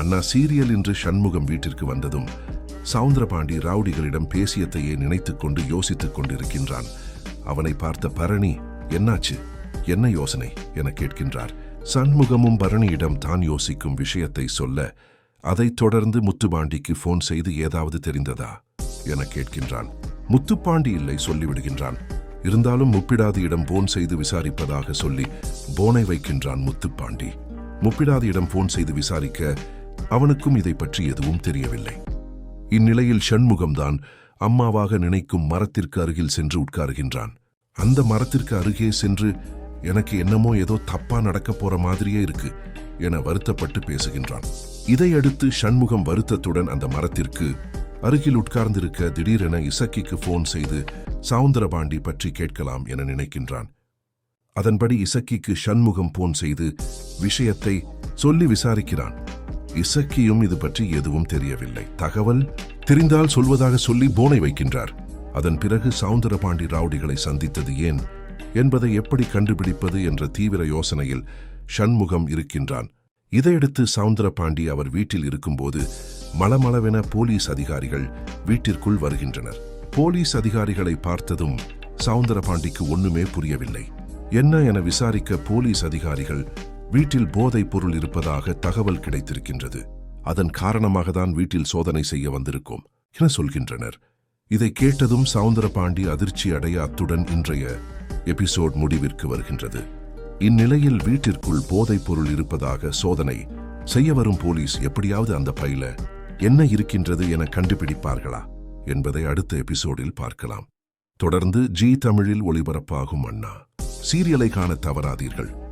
அண்ணா serial என்று சண்முகம் வீட்டிற்கு வந்ததும் சவுந்தரபாண்டி ரவுடிகளிடம் பேசியத்தையே நினைத்துக் கொண்டு யோசித்துக் கொண்டிருக்கின்றான். அவனை பார்த்த பரணி என்னாச்சு? என்ன யோசனை? என கேட்கின்றார். சண்முகமும் பரணியிடம் தான் யோசிக்கும் விஷயத்தை சொல்ல அதைத் தொடர்ந்து முத்துபாண்டிக்கு போன் செய்து ஏதாவது தெரிந்ததா? என கேட்கின்றான். முத்துப்பாண்டி இல்லை சொல்லிவிடுகின்றான். இருந்தாலும் முப்பிடாதியிடம் போன் செய்து விசாரிப்பதாக சொல்லி போனை வைக்கின்றான் முத்துப்பாண்டி. முப்பிடாதியிடம் போன் செய்து விசாரிக்க அவனுக்கும் இதை பற்றி எதுவும் தெரியவில்லை. இந்நிலையில் ஷண்முகம்தான் அம்மாவாக நினைக்கும் மரத்திற்கு அருகில் சென்று உட்காருகின்றான். அந்த மரத்திற்கு அருகே சென்று எனக்கு என்னமோ ஏதோ தப்பா நடக்க போற மாதிரியே இருக்கு என வருத்தப்பட்டு பேசுகின்றான். இதையடுத்து ஷண்முகம் வருத்தத்துடன் அந்த மரத்திற்கு அருகில் உட்கார்ந்திருக்க திடீரென இசக்கிக்கு போன் செய்து சவுந்தரபாண்டி பற்றி கேட்கலாம் என நினைக்கின்றான். அதன்படி இசக்கிக்கு ஷண்முகம் போன் செய்து விஷயத்தை சொல்லி விசாரிக்கிறான். இசக்கியும் இது பற்றி எதுவும் தெரியவில்லை. தகவல் தெரிந்தால் சொல்வதாக சொல்லி போனை வைக்கின்றார். அதன் பிறகு சவுந்தரபாண்டி ரவுடிகளை சந்தித்தது ஏன்? என்பதை எப்படி கண்டுபிடிப்பது என்ற தீவிர யோசனையில் ஷண்முகம் இருக்கின்றான். இதையடுத்து சவுந்தரபாண்டி அவர் வீட்டில் இருக்கும்போது மளமளவென போலீஸ் அதிகாரிகள் வீட்டிற்குள் வருகின்றனர். போலீஸ் அதிகாரிகளை பார்த்ததும் சவுந்தரபாண்டிக்கு ஒண்ணுமே புரியவில்லை. என்ன என விசாரிக்க போலீஸ் அதிகாரிகள் வீட்டில் போதைப் பொருள் இருப்பதாக தகவல் கிடைத்திருக்கின்றது. அதன் காரணமாக தான் வீட்டில் சோதனை செய்ய வந்திருக்கோம் என சொல்கின்றனர். இதை கேட்டதும் சவுந்தரபாண்டி அதிர்ச்சி அடைய அத்துடன் இன்றைய எபிசோட் முடிவிற்கு வருகின்றது. இந்நிலையில் வீட்டிற்குள் போதைப் பொருள் இருப்பதாக சோதனை செய்ய வரும் போலீஸ் எப்படியாவது அந்த பையில என்ன இருக்கின்றது என கண்டுபிடிப்பார்களா என்பதை அடுத்த எபிசோடில் பார்க்கலாம். தொடர்ந்து ஜி தமிழில் ஒளிபரப்பாகும் அண்ணா. சீரியலை காண தவறாதீர்கள்.